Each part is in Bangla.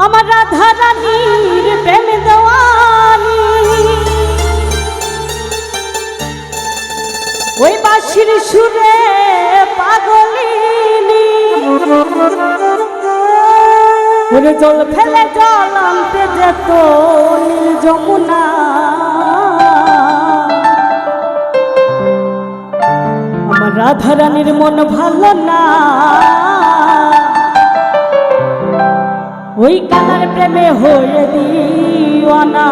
আমার রাধা রানীর প্রেম দেওয়ানি। ওই বাসির সুরে পাগলিনি। ওরে জল ফেলে জল আনতে যেত নীল যমুনা। আমার রাধা রানীর মন ভালো না। ওই কালার প্রেমে হয়ে না।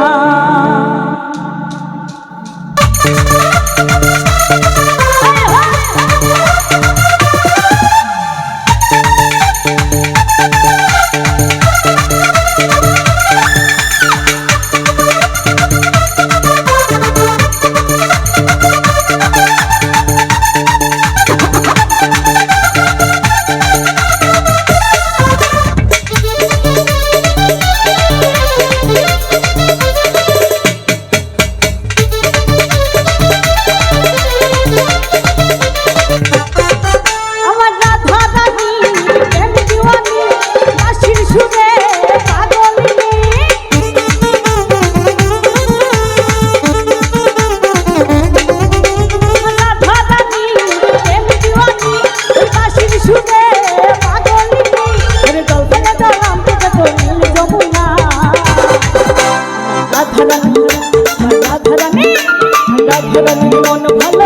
ভালো ঠান্ডা ভালো মন ভালো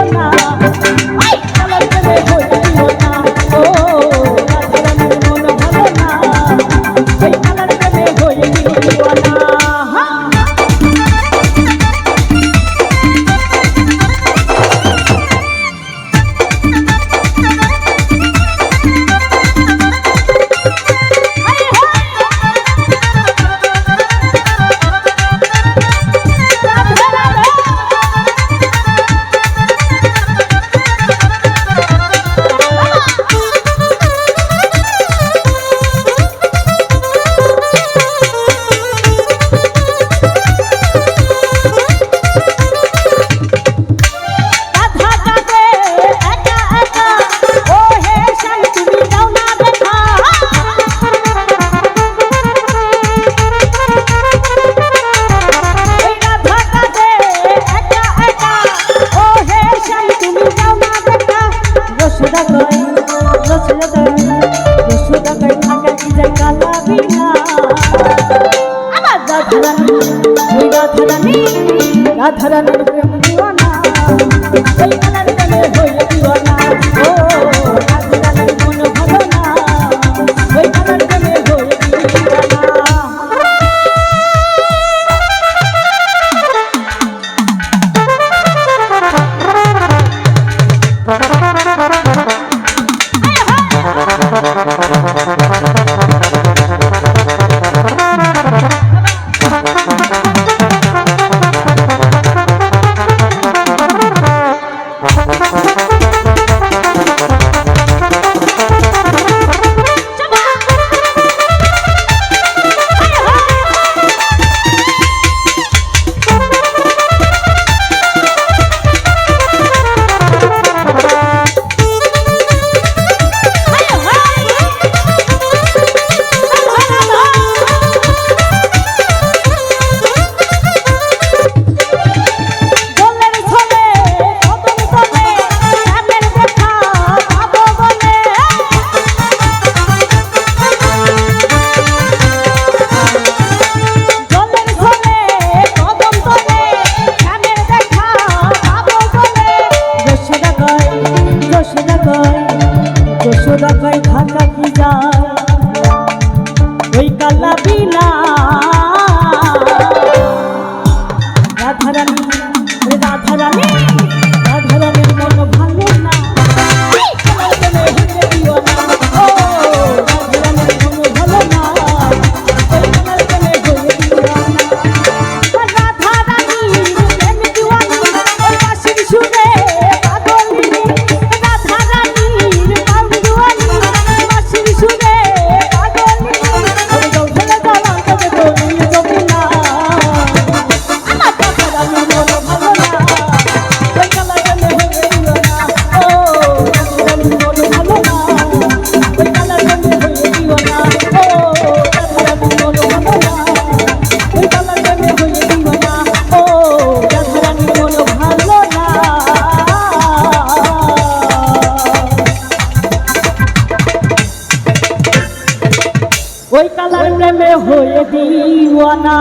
যাবি না আমার রাধারানী ওই রাধারানী রাধারানীর প্রেম দিওয়ানা প্রেমে হয়ে দিওয়ানা।